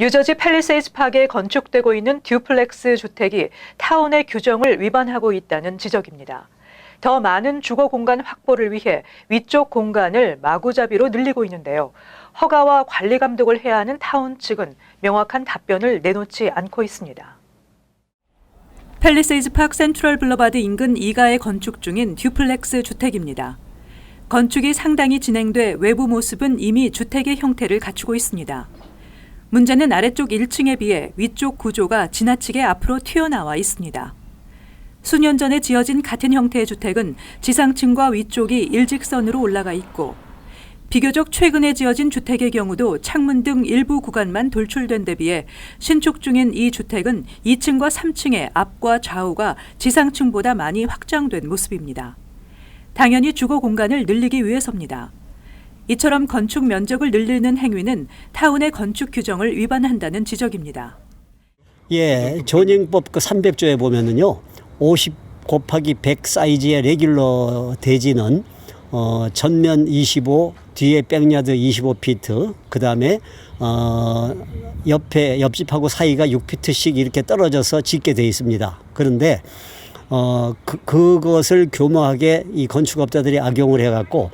뉴저지 팰리세이즈 파크에 건축되고 있는 듀플렉스 주택이 타운의 규정을 위반하고 있다는 지적입니다. 더 많은 주거 공간 확보를 위해 위쪽 공간을 마구잡이로 늘리고 있는데요. 허가와 관리 감독을 해야 하는 타운 측은 명확한 답변을 내놓지 않고 있습니다. 팰리세이즈 파크 센트럴 블러바드 인근 2가에 건축 중인 듀플렉스 주택입니다. 건축이 상당히 진행돼 외부 모습은 이미 주택의 형태를 갖추고 있습니다. 문제는 아래쪽 1층에 비해 위쪽 구조가 지나치게 앞으로 튀어나와 있습니다. 수년 전에 지어진 같은 형태의 주택은 지상층과 위쪽이 일직선으로 올라가 있고 비교적 최근에 지어진 주택의 경우도 창문 등 일부 구간만 돌출된 데 비해 신축 중인 이 주택은 2층과 3층의 앞과 좌우가 지상층보다 많이 확장된 모습입니다. 당연히 주거 공간을 늘리기 위해서입니다. 이처럼 건축 면적을 늘리는 행위는 타운의 건축 규정을 위반한다는 지적입니다. 예, 전행법 그 300조에 보면은요. 50 곱하기 100 사이즈의 레귤러 대지는 어, 전면 25, 뒤에 백야드 25피트, 그 다음에 어, 옆에 옆집하고 사이가 6피트씩 이렇게 떨어져서 짓게 돼 있습니다. 그런데 어, 그, 그것을 교묘하게 이 건축업자들이 악용을 해갖고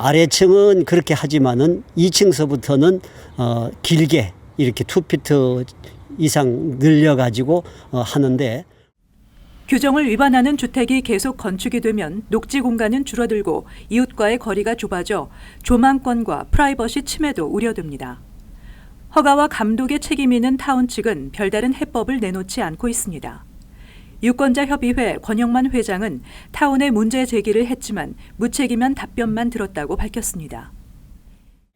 아래층은 그렇게 하지만은 2층서부터는 어, 길게 이렇게 2피트 이상 늘려가지고 어, 하는데 규정을 위반하는 주택이 계속 건축이 되면 녹지 공간은 줄어들고 이웃과의 거리가 좁아져 조망권과 프라이버시 침해도 우려됩니다. 허가와 감독의 책임이 있는 타운 측은 별다른 해법을 내놓지 않고 있습니다. 유권자 협의회 권영만 회장은 타운에 문제 제기를 했지만 무책임한 답변만 들었다고 밝혔습니다.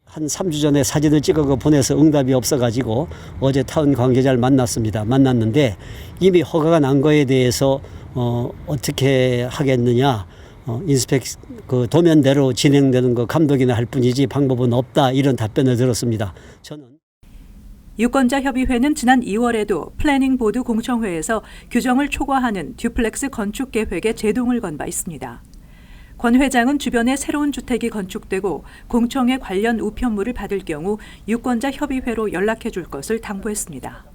한 3주 전에 사진을 찍어 보내서 응답이 없어가지고 어제 타운 관계자를 만났습니다. 만났는데 이미 허가가 난 거에 대해서 어, 어떻게 하겠느냐. 어, 인스펙 그 도면대로 진행되는 거 감독이나 할 뿐이지 방법은 없다 이런 답변을 들었습니다. 저는 유권자 협의회는 지난 2월에도 플래닝 보드 공청회에서 규정을 초과하는 듀플렉스 건축 계획에 제동을 건 바 있습니다. 권 회장은 주변에 새로운 주택이 건축되고 공청회 관련 우편물을 받을 경우 유권자 협의회로 연락해 줄 것을 당부했습니다.